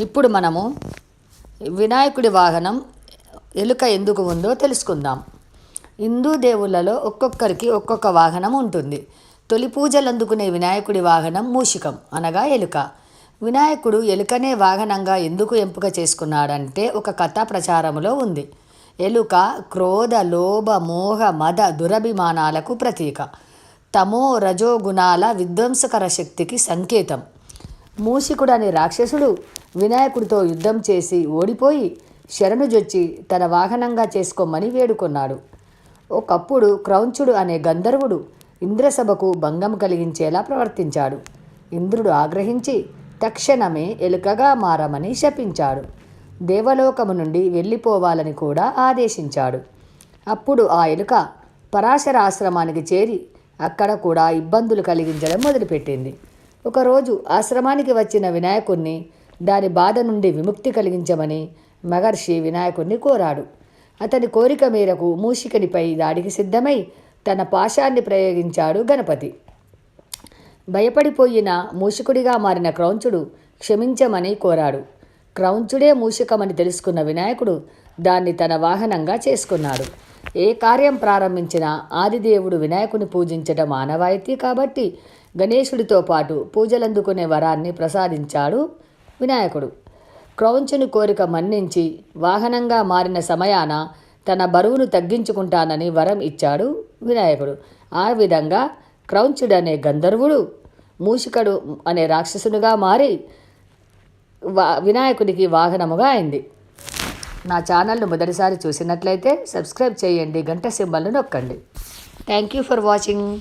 ఇప్పుడు మనము వినాయకుడి వాహనం ఎలుక ఎందుకు ఉందో తెలుసుకుందాం. హిందూ దేవుళ్ళలో ఒక్కొక్కరికి ఒక్కొక్క వాహనం ఉంటుంది. తొలి పూజలు అందుకునే వినాయకుడి వాహనం మూషికం అనగా ఎలుక. వినాయకుడు ఎలుకనే వాహనంగా ఎందుకు ఎంపిక చేసుకున్నాడంటే ఒక కథ ప్రచారములో ఉంది. ఎలుక క్రోధ లోభ మోహ మద దురభిమానాలకు ప్రతీక. తమో రజోగుణాల విధ్వంసకర శక్తికి సంకేతం. మూషికుడు అనే రాక్షసుడు వినాయకుడితో యుద్ధం చేసి ఓడిపోయి శరణుజొచ్చి తన వాహనంగా చేసుకోమని వేడుకొన్నాడు. ఒకప్పుడు క్రౌంచుడు అనే గంధర్వుడు ఇంద్రసభకు భంగం కలిగించేలా ప్రవర్తించాడు. ఇంద్రుడు ఆగ్రహించి తక్షణమే ఎలుకగా మారమని శపించాడు. దేవలోకము నుండి వెళ్ళిపోవాలని కూడా ఆదేశించాడు. అప్పుడు ఆ ఎలుక పరాశర ఆశ్రమానికి చేరి అక్కడ కూడా ఇబ్బందులు కలిగించడం మొదలుపెట్టింది. ఒకరోజు ఆశ్రమానికి వచ్చిన వినాయకుణ్ణి దాని బాధ నుండి విముక్తి కలిగించమని మహర్షి వినాయకుణ్ణి కోరాడు. అతని కోరిక మేరకు మూషికనిపై దాడికి సిద్ధమై తన పాశాన్ని ప్రయోగించాడు గణపతి. భయపడిపోయిన మూషికుడిగా మారిన క్రౌంచుడు క్షమించమని కోరాడు. క్రౌంచుడే మూషికమని తెలుసుకున్న వినాయకుడు దాన్ని తన వాహనంగా చేసుకున్నాడు. ఏ కార్యం ప్రారంభించినా ఆదిదేవుడు వినాయకుని పూజించడం ఆనవాయితీ కాబట్టి గణేశుడితో పాటు పూజలందుకునే వరాన్ని ప్రసాదించాడు వినాయకుడు. క్రౌంచుని కోరిక మన్నించి వాహనంగా మారిన సమయాన తన బరువును తగ్గించుకుంటానని వరం ఇచ్చాడు వినాయకుడు. ఆ విధంగా క్రౌంచుడు అనే గంధర్వుడు మూషికడు అనే రాక్షసునిగా మారి వా వినాయకుడికి వాహనముగా అయింది. నా ఛానల్ను మొదటిసారి చూసినట్లయితే సబ్స్క్రైబ్ చేయండి గంట సింబల్ను నొక్కండి. Thank you for watching.